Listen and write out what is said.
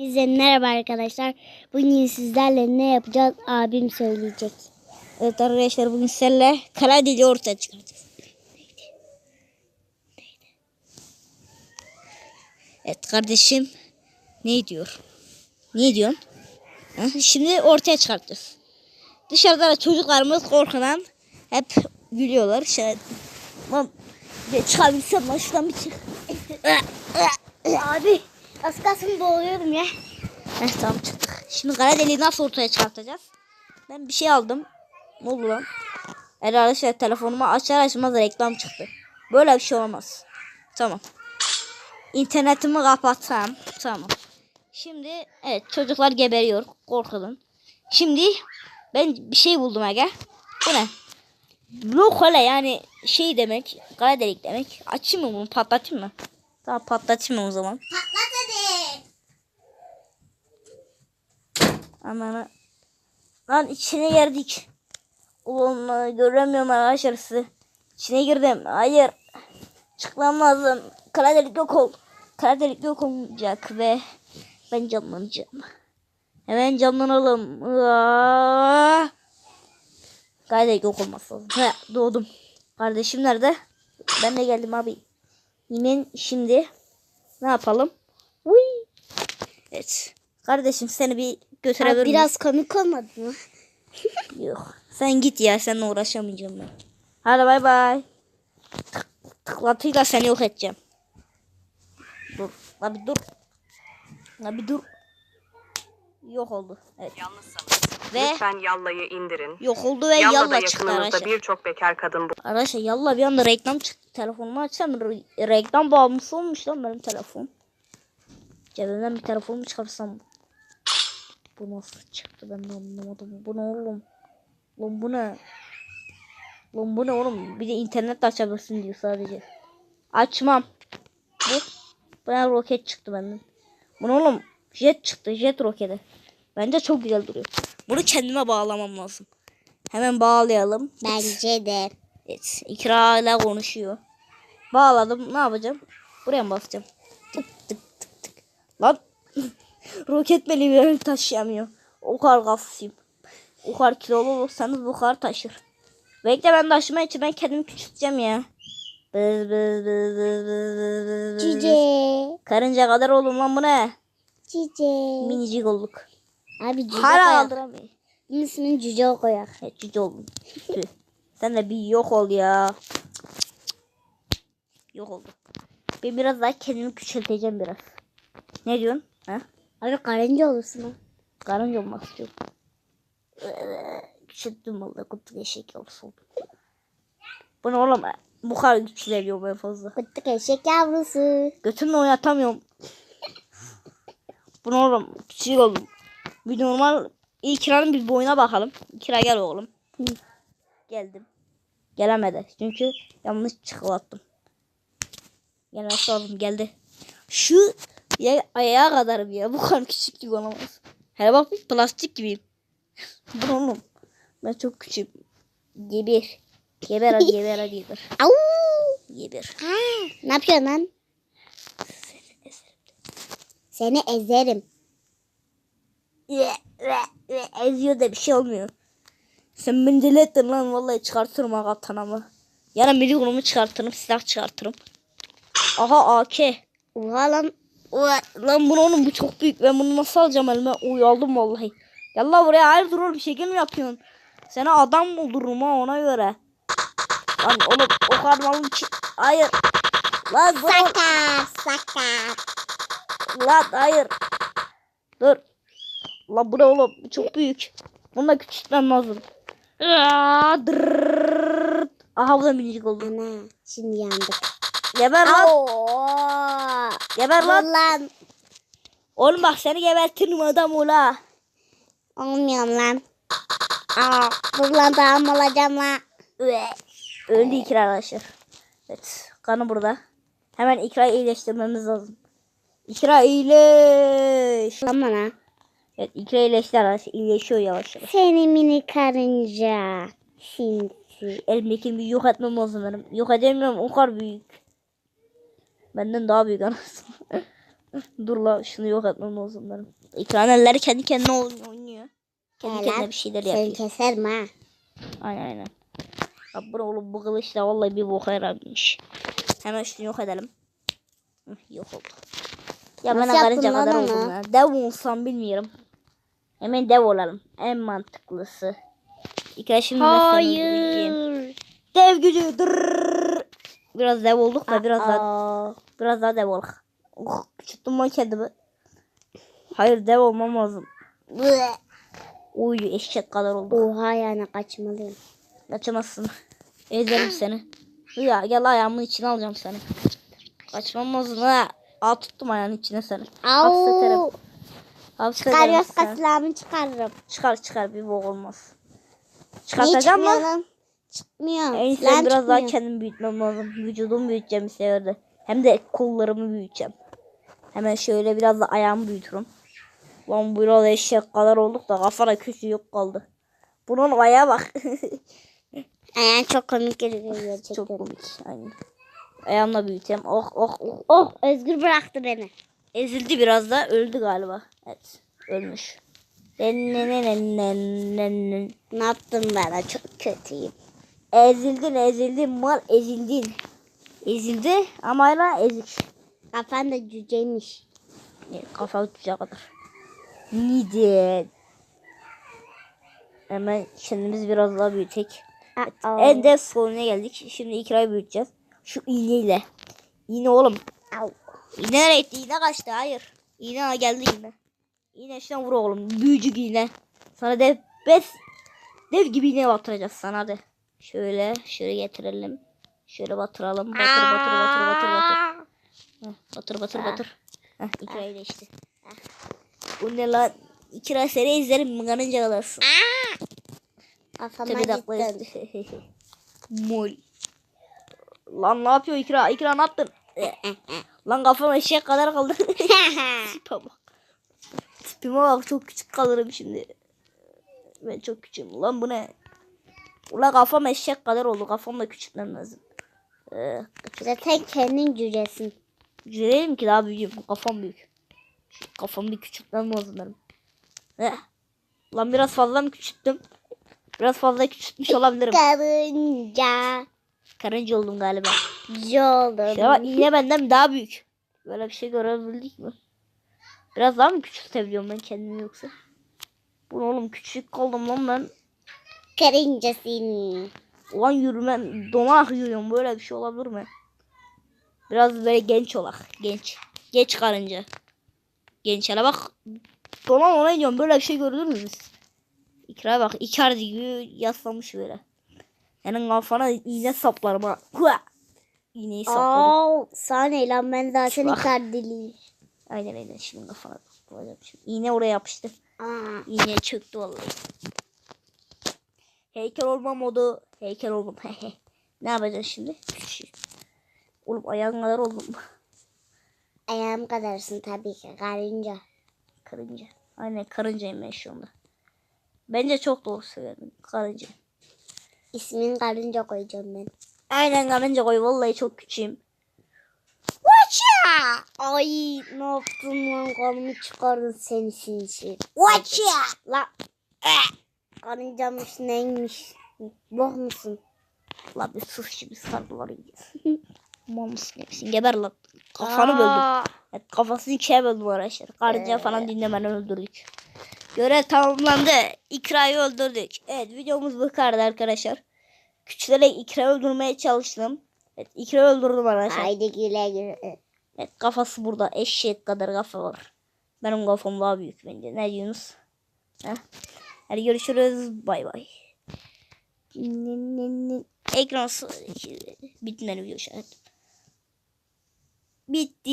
Bize merhaba arkadaşlar. Bugün sizlerle ne yapacağız abim söyleyecek. Evet arkadaşlar bugün sizlerle kara dili ortaya çıkaracağız. Evet kardeşim ne diyor? Ne diyorsun? Ha? Şimdi ortaya çıkartacağız. Dışarıda da çocuklarımız korkudan hep gülüyorlar. Şöyle Lan çıkabilsem lan şuradan bir çık. Abi az kalsın boğuluyordum ya. Heh, tamam çıktık. Şimdi kara deliği nasıl ortaya çıkartacağız? Ben bir şey aldım. Ne oldu lan? Evet arkadaşlar telefonuma açar açmaz reklam çıktı. Böyle bir şey olmaz. Tamam. İnternetimi kapatsam. Tamam. Şimdi evet çocuklar geberiyor. Korkudan. Şimdi ben bir şey buldum aga. Bu ne? Lokale yani şey demek. Kara delik demek. Açayım mı bunu patlatayım mı? Tamam patlatayım mı o zaman? Patlat hadi. Aman lan içine girdik. Ulan göremiyorum arkadaşlar sizi. İçine girdim. Hayır. Çıkmam lazım. Kara delik yok ol. Kara delik yok olacak ve ben canlanacağım. Hemen canlanalım. Kara delik yok olması doğdum. Kardeşim nerede? Ben de geldim abi. Hemen şimdi ne yapalım? Uy. Evet. Kardeşim seni bir götürebilir Abi miyim? biraz komik olmadı mı? Yok. Sen git ya. Seninle uğraşamayacağım ben. Hadi bay bay. Tık, tıklatıyla seni yok edeceğim. Dur. La bir dur. La bir dur. Yok oldu. Evet. Ve lütfen Yalla'yı indirin. yok oldu ve yalla çıktı yakınınızda arkadaşlar. birçok bekar kadın bu. Arkadaşlar yalla bir anda reklam çıktı. Telefonumu açsam re- reklam bağımlısı olmuş lan benim telefon. Cebimden bir telefonumu çıkarsam. Bu nasıl çıktı ben de anlamadım. Bu ne oğlum? Lan bu ne? Lan bu ne oğlum? Bir de internet açabilirsin diyor sadece. Açmam. Bu. Bana roket çıktı benden. Bu ne oğlum? Jet çıktı. Jet roketi. Bence çok güzel duruyor. Bunu kendime bağlamam lazım. Hemen bağlayalım. Bence de. Evet. İkra ile konuşuyor. Bağladım. Ne yapacağım? Buraya mı basacağım? Tık tık tık tık. Lan. Roket beni bir taşıyamıyor. O kadar kafasıyım. O kadar kilolu olursanız bu kadar taşır. Bekle ben taşıma için ben kendimi küçülteceğim ya. Bız bız bız bız bız bız bız. Cice. Karınca kadar oldum lan bu ne? Cice. Minicik olduk. Abi cüce Hala koyak. kaldıramıyor. Bunun ismini cüce koyak. Evet cüce oldum. Sen de bir yok ol ya. Yok oldu. Ben biraz daha kendimi küçülteceğim biraz. Ne diyorsun? Ha? Abi karınca olursun ha. Karınca olmak istiyorum. Ee, Küçülttüm vallahi kutu eşek olsun. Bu ne oğlum? Bu kadar güçleniyor ben fazla. Fıttık eşek yavrusu. Götümle oynatamıyorum. Bu ne oğlum? Küçük oldum. Bir normal İkra'nın bir boyuna bakalım. İkra gel oğlum. Hı. Geldim. Gelemedi. Çünkü yanlış çıkılattım. Gelmesi lazım. Geldi. Şu ya, ayağa kadarım ya. Bu kadar küçüklük olamaz. Hele bak bir plastik gibiyim. Bu oğlum? Ben çok küçüğüm. Geber. Geber hadi geber hadi geber. Au. Geber. Ha, ne yapıyorsun lan? Seni ezerim. Ve, ve, ve eziyor da bir şey olmuyor. Sen beni deli ettin lan vallahi çıkartırım ha katanamı. Yarın milyonumu çıkartırım silah çıkartırım. Aha AK. Oha lan. Lan bunu oğlum bu çok büyük. Ben bunu nasıl alacağım elime? Uy aldım vallahi. Gel buraya hayır dur oğlum şekil mi yapıyorsun? Sana adam mı olurum ha ona göre. Lan oğlum o kadar malım ki. Hayır. Lan dur. Sakar. Sakar. Lan hayır. Dur. Lan bu ne oğlum? Bu çok büyük. Bunu da küçültmem lazım. Aha bu da minicik oldu. Ana şimdi yandık. Geber lan. Geber lan. Lan. Oğlum bak seni gebertirim adam ola. Olmuyorum lan. Aa, dur lan tamam olacağım lan. Öldü ikra arkadaşlar. Evet. Kanı burada. Hemen ikra iyileştirmemiz lazım. İkra iyileş. Lan bana. Evet ikra iyileşti arkadaşlar. İyileşiyor yavaş yavaş. Seni mini karınca. Sinsi. Elimdekini bir yok etmem lazım benim. Yok edemiyorum o kadar büyük. Benden daha büyük anasını. Dur la şunu yok etmem lazım benim. Ekran elleri kendi kendine oynuyor. Kendi Gel kendine bir şeyler Seni yapıyor. keserim ha. Aynen aynen. Ya bu oğlum bu kılıç da vallahi bir boka yaramış. Hemen şunu yok edelim. Hı, yok oldu. Ya ben Nasıl yaptın karınca lan kadar oldum ya. Dev olsam bilmiyorum. Hemen dev olalım. En mantıklısı. İkra şimdi ben seni. Hayır. Dev gücü. Dırrrr. Biraz dev olduk da biraz daha biraz daha dev olduk. Oh, küçülttüm ben kendimi. Hayır dev olmam lazım. Uy eşek kadar olduk. Oha yani kaçmalıyım. Kaçamazsın. Ezerim seni. Ya gel ayağımın içine alacağım seni. Kaçmam lazım ha. Al tuttum ayağının içine seni. Hapseterim. Hapseterim Çıkarıyoruz seni. kasilağımı çıkarırım. Çıkar çıkar bir bok olmaz. Çıkartacağım mı? Çıkmıyor. En iyisi biraz daha çıkmıyor. kendimi büyütmem lazım. Vücudumu büyüteceğim seferde. Hem de kollarımı büyüteceğim. Hemen şöyle biraz da ayağımı büyütürüm. Lan biraz eşek kadar olduk da kafana küçük yok kaldı. Bunun ayağa bak. Ayağın çok komik görünüyor gerçekten. Çok komik. Aynen. Ayağımla büyüteyim. Oh oh oh. Oh Özgür bıraktı beni. Ezildi biraz da öldü galiba. Evet ölmüş. Ne yaptın bana çok kötüyüm. Ezildin ezildin mal ezildin. Ezildi ama hala ezik. Kafan da cüceymiş. Kafa tutacak kadar. Neden? Hemen kendimiz biraz daha büyütek. En dev soruna geldik. Şimdi ikrayı büyüteceğiz. Şu iğneyle. İğne oğlum. Au. İğne nereye gitti? İğne kaçtı. Hayır. İğne geldi iğne. İğne şuna vur oğlum. Büyücük iğne. Sana dev bes dev gibi iğne batıracağız sana hadi. Şöyle şöyle getirelim. Şöyle batıralım. Batır batır batır batır batır. Heh, batır batır batır. Heh, ikrayı da işte. Bu ne lan? İkra seni izlerim kanınca kalarsın. Kafama gittin. Mol. Lan ne yapıyor İkra? İkra ne yaptın? Lan kafam eşek kadar kaldı. Tipe bak. Tipime bak çok küçük kalırım şimdi. Ben çok küçüğüm. Lan bu ne? Ulan kafam eşek kadar oldu. Kafam da küçültmem lazım. Ee, Zaten kendin cücesin. Değilim ki daha büyüğüm. Kafam büyük. Kafamı bir küçültmem lazım benim. Eh. Lan biraz fazla mı küçülttüm? Biraz fazla küçültmüş olabilirim. Karınca. Karınca oldum galiba. Yolum. Şuna bak yine benden daha büyük. Böyle bir şey görebildik mi? Biraz daha mı küçültebiliyorum ben kendimi yoksa? Bu oğlum küçük kaldım lan ben. Karıncasın. Ulan yürümem donarak yürüyorum böyle bir şey olabilir mi? Biraz böyle genç olak. Genç. Genç karınca. Genç hele bak. Donan ona iniyorum böyle bir şey gördünüz mü? İkra bak Icardi gibi yaslanmış böyle. Senin kafana iğne saplarım ha. İğneyi sapladım. Aa, sahne lan ben zaten ikardiliyim. Aynen aynen şimdi kafana koyacağım şimdi. İğne oraya yapıştı. Aa, İğne çöktü vallahi. Heykel olma modu. Heykel oldum. ne yapacağız şimdi? Oğlum ayağın kadar oldum. ayağım kadarsın tabii ki karınca. Karınca. Aynen karıncayım ben şu anda. Bence çok doğru söyledin. Karınca. İsmini karınca koyacağım ben. Aynen karınca koy. Vallahi çok küçüğüm. Watcha! Ay ne yaptın lan kolumu çıkardın seni sinsi. Watcha! La. Karıncamış neymiş? Bok musun? La bir sus şimdi sardılar yiyeceğiz. Mal mısın hepsini geber lan. Kafanı böldüm. Evet, kafasını ikiye böldüm arkadaşlar. Karınca falan dinlemeden öldürdük. Görev tamamlandı. İkra'yı öldürdük. Evet videomuz bu kadar arkadaşlar. Küçülere İkra öldürmeye çalıştım. Evet İkra öldürdüm arkadaşlar. Haydi güle güle. Evet kafası burada eşek kadar kafa var. Benim kafam daha büyük bence. Ne diyorsunuz? Heh. Hadi görüşürüz. Bay bay. Ekran s- bitmedi video an. Bitti.